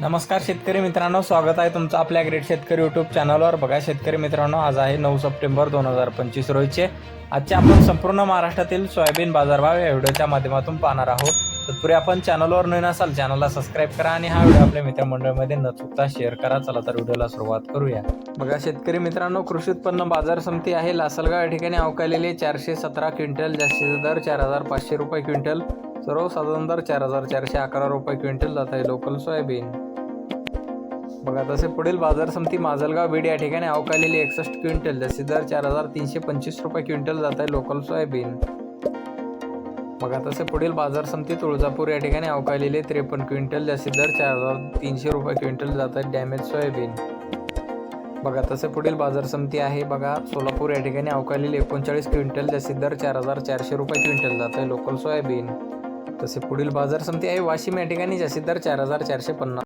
नमस्कार शेतकरी मित्रांनो स्वागत आहे तुमचं आपल्या ग्रेट शेतकरी यूट्यूब चॅनलवर बघा शेतकरी मित्रांनो आज आहे नऊ सप्टेंबर दोन हजार पंचवीस रोजचे आजचे आपण संपूर्ण महाराष्ट्रातील सोयाबीन बाजारभाव या व्हिडिओच्या माध्यमातून पाहणार आहोत. तत्पूर्वी आपण चॅनलवर नवीन असाल चॅनलला सबस्क्राईब करा आणि हा व्हिडिओ आपल्या मित्रमंडळामध्ये न चुकता शेअर करा. चला तर व्हिडिओला सुरुवात करूया. बघा शेतकरी मित्रांनो कृषी उत्पन्न बाजार समिती आहे. लासलगाव या ठिकाणी अवकालेले चारशे सतरा क्विंटल जास्तीचा दर चार हजार पाचशे रुपये क्विंटल सर्वसाधारण दर चार हजार चारशे अकरा रुपये क्विंटल जात आहे लोकल सोयाबीन. बघा तसे पुढील बाजार समिती माजलगाव बीड या ठिकाणी अवकालेली एकसष्ट क्विंटल जास्तीत दर चार हजार तीनशे पंचवीस रुपये क्विंटल जात आहे लोकल सोयाबीन. बघा तसे पुढील बाजार समिती तुळजापूर या ठिकाणी अवकालेले त्रेपन्न क्विंटल जास्तीत दर चार हजार तीनशे रुपये क्विंटल जात आहे डॅमेज सोयाबीन. बघा तसे पुढील बाजार समिती आहे बघा सोलापूर या ठिकाणी अवकालेले एकोणचाळीस क्विंटल जास्तीत दर चार हजार चारशे रुपये क्विंटल जात आहे लोकल सोयाबीन. तसे पुढील बाजार समिती आहे वाशिम या ठिकाणी जास्तीत दर चार हजार चारशे पन्नास